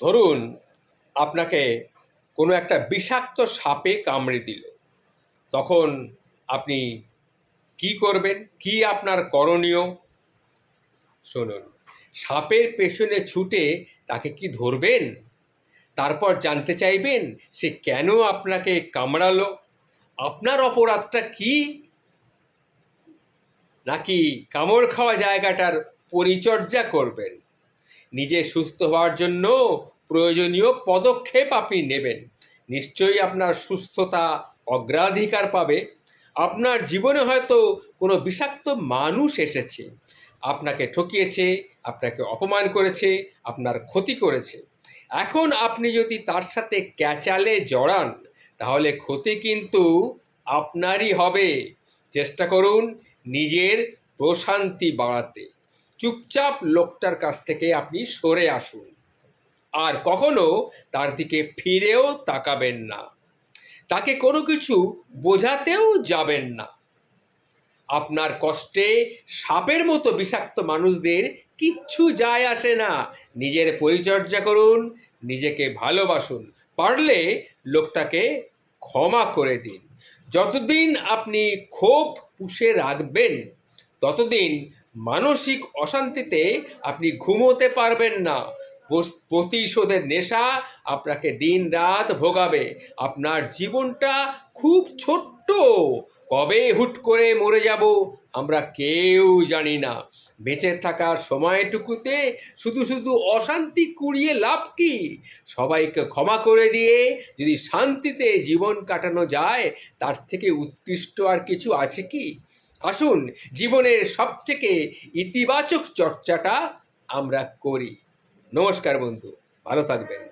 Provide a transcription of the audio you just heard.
ধরুন, আপনাকে কোনো একটা বিষাক্ত সাপে কামড়ে দিল। তখন আপনি কি করবেন? কি আপনার করণীয়? শুনুন, সাপের পেছনে ছুটে তাকে কি ধরবেন? তারপর জানতে চাইবেন, সে কেন আপনাকে কামড়ালো? আপনার অপরাধটা কি? নাকি কামড় খাওয়া জায়গাটার পরিচর্যা করবেন? নিজে সুস্থ হওয়ার জন্য প্রয়োজনীয় পদক্ষেপ আপনি নেবেন। নিশ্চয়ই আপনার সুস্থতা অগ্রাধিকার পাবে। আপনার জীবনে হয়তো কোনো বিষাক্ত মানুষ এসেছে। আপনাকে ঠকিয়েছে, আপনাকে অপমান করেছে, আপনার ক্ষতি করেছে। এখন আপনি যদি তার সাথে ক্যাচালে জড়ান, তাহলে ক্ষতি কিন্তু আপনারই হবে। চেষ্টা করুন নিজের প্রশান্তি বাড়াতে। চুপচাপ লোকটার কাছ থেকে আপনি সরে আসুন। আর কখনো তার দিকে ফিরেও তাকাবেন না। তাকে কোনো কিছু বোঝাতেও যাবেন না। আপনার কষ্টে সাপের মতো বিষাক্ত মানুষদের কিচ্ছু যায় আসে না। নিজের পরিচর্যা করুন, নিজেকে ভালোবাসুন। পারলে লোকটাকে ক্ষমা করে দিন। যতদিন আপনি ক্ষোভ পুষে রাখবেন, ততদিন মানসিক অশান্তিতে আপনি ঘুমোতে পারবেন না। প্রতিশোধের নেশা আপনাকে দিন রাত ভোগাবে। আপনার জীবনটা খুব ছোট্ট। কবে হুট করে মরে যাব আমরা কেউ জানি না। বেঁচে থাকার সময়টুকুতে শুধু শুধু অশান্তি কুড়িয়ে লাভ কি? সবাইকে ক্ষমা করে দিয়ে যদি শান্তিতে জীবন কাটানো যায়, তার থেকে উৎকৃষ্ট আর কিছু আছে কি? আসুন জীবনের সবথেকে ইতিবাচক চর্চাটা আমরা করি। নমস্কার বন্ধু ভালো থাকবেন।